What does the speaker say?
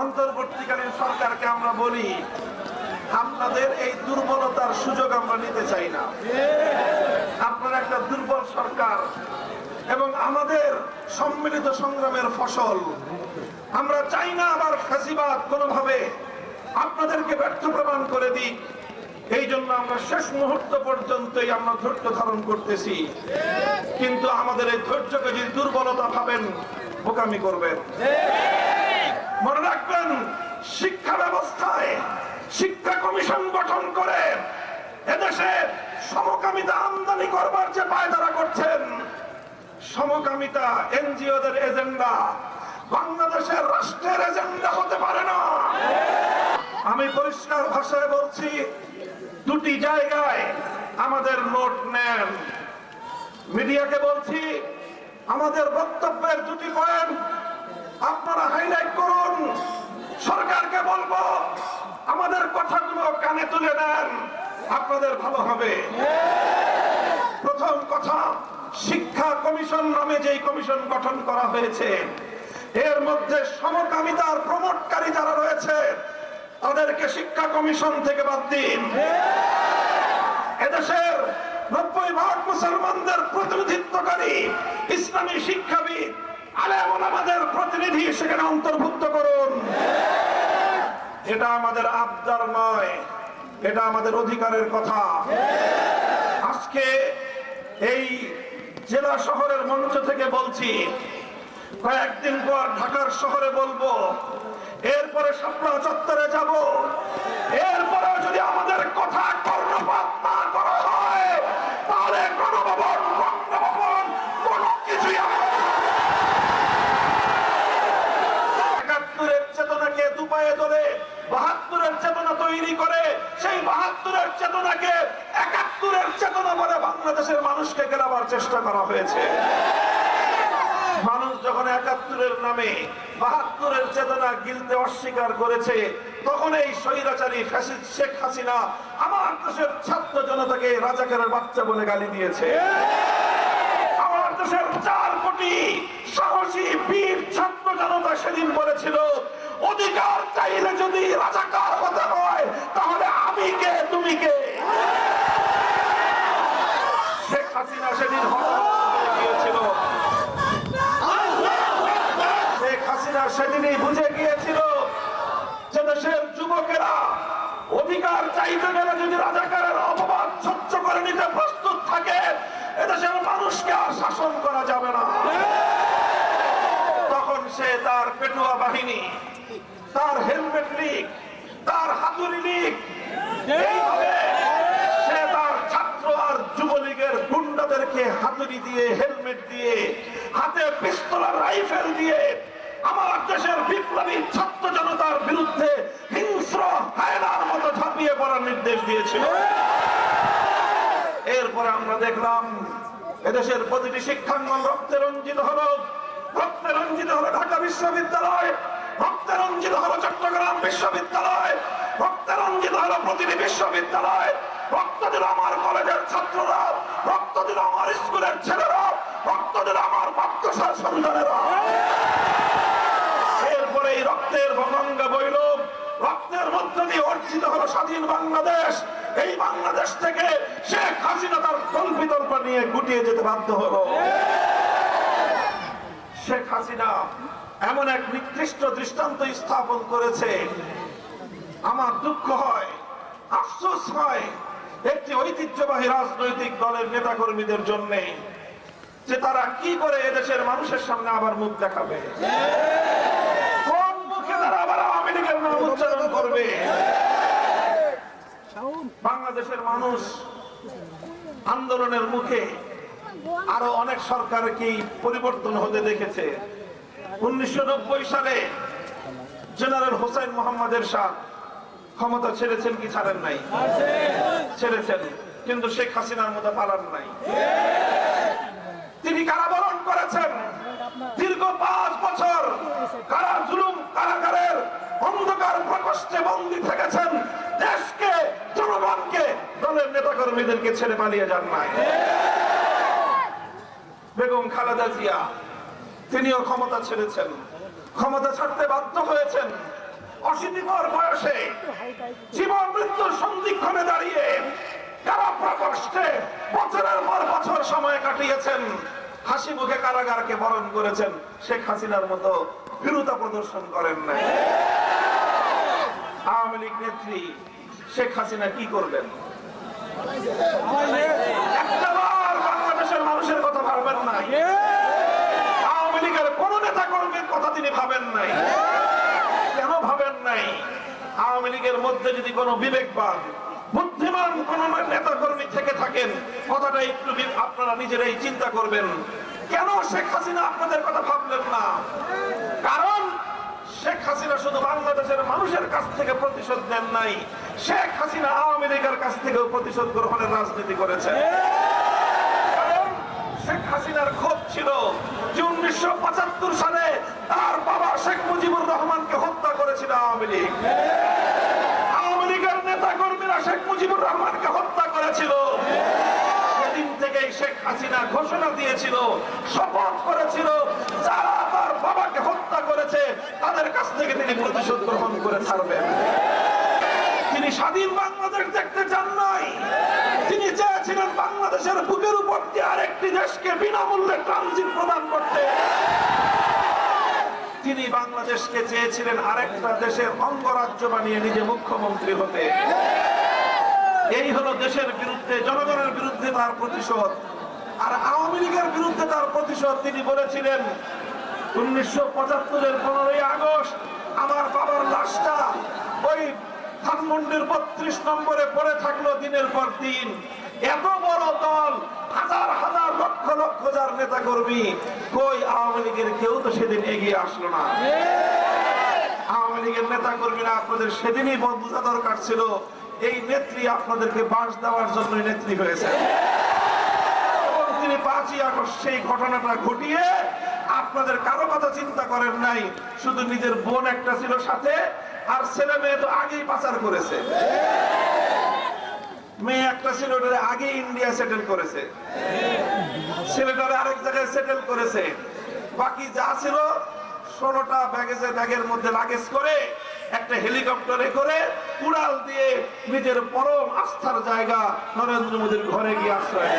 অন্তর্বর্তীকালীন সরকারকে আমরা বলি, আপনাদের এই দুর্বলতার সুযোগ আমরা নিতে চাই না। আপনারা একটা দুর্বল সরকার এবং আমাদের সম্মিলিত সংগ্রামের ফসল। আমরা চাই না আবার ফাঁসিবাদ কোনোভাবে আপনাদেরকে ব্যর্থ প্রমাণ করে দিই এই জন্য আমরা শেষ মুহূর্ত পর্যন্তই আমরা ধৈর্য ধারণ করতেছি। কিন্তু আমাদের এই ধৈর্যকে যদি দুর্বলতা ভাবেন, বোকামি করবেন। রাখবেন। শিক্ষা ব্যবস্থায় শিক্ষা কমিশন গঠন করে এদেশে সমকামিতা আমদানি করবার যে পায়দারা করছেন, সমকামিতা এনজিওদের এজেন্ডা বাংলাদেশের রাষ্ট্রের এজেন্ডা হতে পারে না। আমি পরিষ্কার ভাষায় বলছি, দুটি জায়গায় আমাদের নোট নেন। মিডিয়াকে বলছি, আমাদের বক্তব্যের দুটি পয়েন্ট তুলে নেন আপনাদের ভালো হবে। প্রথম কথা, শিক্ষা কমিশন নামে যেই কমিশন গঠন করা হয়েছে, এর মধ্যে সমকামিতার প্রমোটকারী যারা রয়েছে, তাদেরকে শিক্ষা কমিশন থেকে বাদ দিন। এদেশের নব্বই ভাগ মুসলমানদের প্রতিনিধিত্বকারী ইসলামী শিক্ষাবিদ, আলেম ওলামাদের প্রতিনিধি সেখানে অন্তর্ভুক্ত করুন। এটা আমাদের আবদার নয়। এটা আমাদের অধিকারের কথা। আজকে এই জেলা শহরের মঞ্চ থেকে বলছি, কয়েকদিন পর ঢাকার শহরে বলব, এরপরে স্বপ্ন চত্বরে যাব এরপরে যদি আমাদের কথা কর্ণপাত না করা হয় তাহলে গণভবন বঙ্গভবন কোনো কিছুই আমরা একাত্তরের চেতনাকে দুপায়ে ধরে বাহাত্তরের চেতনা তৈরি করে সেই বাহাত্তরের চেতনাকে একাত্তরের চেতনা বলে বাংলাদেশের মানুষকে গেলাবার চেষ্টা করা হয়েছে। মানুষ যখন একাত্তরের নামে বাহাত্তরের চেতনা গিলতে অস্বীকার করেছে, তখন এই স্বৈরাচারী ফ্যাসিস্ট শেখ হাসিনা আমার দেশের ছাত্র জনতাকে রাজাকারের বাচ্চা বলে গালি দিয়েছে। আমার দেশের চার কোটি সাহসী বীর ছাত্র জনতা সেদিন বলেছিল, অধিকার চাইলে যদি রাজাকার হতে হয়, তাহলে আমি কে, তুমি কে? হাসিনা সেদিন গিয়েছিল শেখ হাসিনা সেদিনই বুঝে গিয়েছিল যে দেশের যুবকেরা অধিকার চাইতে গেলে যদি রাজাকারের অপবাদ সহ্য করে নিতে প্রস্তুত থাকে, এদেশের মানুষকে আর শাসন করা যাবে না। তখন সে তার পেটুয়া বাহিনী, তার হেলমেট লীগ, তার হাতুড়ি লীগ এইভাবে সে তার ছাত্র আর যুবলীগের গুন্ডাদেরকে হাতুড়ি দিয়ে, হেলমেট দিয়ে, হাতে পিস্তল রাইফেল দিয়ে আমার দেশের বিপ্লবী ছাত্র জনতার বিরুদ্ধে হিংস্র হায়নার মতো ঝাঁপিয়ে পড়ার নির্দেশ দিয়েছিল। এরপরে আমরা দেখলাম, এদেশের প্রতিটি শিক্ষাঙ্গন রক্তে রঞ্জিত হলো, রক্তে রঞ্জিত হলো ঢাকা বিশ্ববিদ্যালয়, রক্তে রঞ্জিত হলো চট্টগ্রাম বিশ্ববিদ্যালয়, রক্তে রঞ্জিত হলো প্রতিটি বিশ্ববিদ্যালয়, রক্ত দিল আমার কলেজের ছাত্ররা। দিল আমার স্কুলের ছেলেরা রক্ত আমার মাদ্রাসার সন্তানেরা। এরপরে এই রক্তের গঙ্গা বইল, রক্তের মধ্য দিয়ে অর্জিত হলো স্বাধীন বাংলাদেশ। এই বাংলাদেশ থেকে শেখ হাসিনা তার কল্পিতল্প নিয়ে গুটিয়ে যেতে বাধ্য হলো। শেখ হাসিনা এমন এক নিকৃষ্ট দৃষ্টান্ত স্থাপন করেছে। আমার দুঃখ হয়, আফসোস হয় একটি ঐতিহ্যবাহী রাজনৈতিক দলের নেতাকর্মীদের জন্য যে তারা কি করে এদেশের মানুষের সামনে আবার মুখ দেখাবে? কোন মুখে তারা আবার আওয়ামী লীগের নাম উচ্চারণ করবে? বাংলাদেশের মানুষ আন্দোলনের মুখে আরও অনেক সরকারকেই পরিবর্তন হতে দেখেছে? উনিশশো নব্বই সালে জেনারেল হোসেন মোহাম্মদের শাহ ক্ষমতা ছেড়েছেন কি ছাড়েন নাই? ছেড়েছেন, কিন্তু শেখ হাসিনার মতো পালান নাই। তিনি কারাবরণ করেছেন। দীর্ঘ পাঁচ বছর কারা জুলুম কারাগারের অন্ধকার প্রকোষ্ঠে বন্দী থেকেছেন। দেশকে, জনগণকে, দলের নেতাকর্মীদেরকে ছেড়ে পালিয়ে যান নাই। বেগম খালেদা জিয়া, তিনিও ক্ষমতা ছেড়েছেন। ক্ষমতা ছাড়তে বাধ্য হয়েছেন। অশীতিপর বয়সে জীবন মৃত্যুর সন্ধিক্ষণে দাঁড়িয়ে কারা কষ্টে বছরের পর বছর সময় কাটিয়েছেন? হাসি মুখে কারাগারকে বরণ করেছেন শেখ হাসিনার মতো বিরুতা প্রদর্শন করেন নাই। আওয়ামী লীগ নেত্রী শেখ হাসিনা কি করবেন? বাংলাদেশের মানুষের কথা ভাববেন নাই। আওয়ামী লীগের কোন নেতা কর্মীর কথা তিনি ভাবেন নাই কেন ভাবেন নাই লীগের মধ্যে যদি কোনো বিবেকবান, বুদ্ধিমান কোন নেতা কর্মী থেকে থাকেন, কথাটা একটু আপনারা নিজেরাই চিন্তা করবেন। কেন শেখ হাসিনা আপনাদের কথা ভাবলেন না? কারণ শেখ হাসিনা শুধু বাংলাদেশের মানুষের কাছ থেকে প্রতিশোধ নেন নাই, শেখ হাসিনা আওয়ামী লীগের কাছ থেকেও প্রতিশোধ গ্রহণের রাজনীতি করেছে শেখ হাসিনার ক্ষোভ ছিল যে উনিশশো পঁচাত্তর সালে তার বাবা শেখ মুজিবুর রহমানকে হত্যা করেছিল আওয়ামী লীগ আওয়ামী লীগের নেতা কর্মীরা শেখ মুজিবুর রহমানকে হত্যা করেছিল। সেদিন থেকেই শেখ হাসিনা ঘোষণা দিয়েছিল, শপথ করেছিল, যারা তার বাবাকে হত্যা করেছে, তাদের কাছ থেকে তিনি প্রতিশোধ গ্রহণ করে ছাড়বেন। তিনি স্বাধীন বাংলাদেশ দেখতে চান নাই। তিনি চেয়েছিলেন বাংলাদেশের বুকের উপর দিয়ে আরেকটি দেশকে বিনামূল্যে ট্রানজিট প্রদান করতে। তিনি বাংলাদেশকে চেয়েছিলেন আরেকটা দেশের অঙ্গরাজ্য বানিয়ে নিজে মুখ্যমন্ত্রী হতে। এই হলো দেশের বিরুদ্ধে জনগণের বিরুদ্ধে তার প্রতিশোধ। আর আওয়ামী লীগের বিরুদ্ধে তার প্রতিশোধ তিনি বলেছিলেন উনিশশো পঁচাত্তরের পনেরোই আগস্ট আমার বাবার লাশটা ওই ধানমন্ডির বত্রিশ নম্বরে পড়ে থাকল দিনের পর দিন। এত বড় দল হাজার হাজার লক্ষ লক্ষ যার নেতা কর্মী কই আওয়ামী লীগের কেউ তো সেদিন এগিয়ে আসলো না। আওয়ামী লীগের নেতা কর্মীরা আপনাদের সেদিনই বোঝা দরকার ছিল। এই নেত্রী আপনাদেরকে বাস দেওয়ার জন্য নেত্রী হয়েছে। এবং তিনি আগস্ট সেই ঘটনাটা ঘটিয়ে আপনাদের কারও কথা চিন্তা করেন নাই, শুধু নিজের বোন একটা ছিল সাথে, আর ছেলে মেয়ে তো আগেই পাচার করেছে। মেয়ে একটা ছিল আগে ইন্ডিয়া সেটেল করেছে। ছেলেটারে আরেক জায়গায় সেটেল করেছে। বাকি যা ছিল, ষোলোটা ব্যাগেজে ব্যাগের মধ্যে লাগেজ করে একটা হেলিকপ্টারে করে উড়াল দিয়ে নিজের পরম আস্থার জায়গা নরেন্দ্র মোদীর ঘরে গিয়ে আশ্রয়।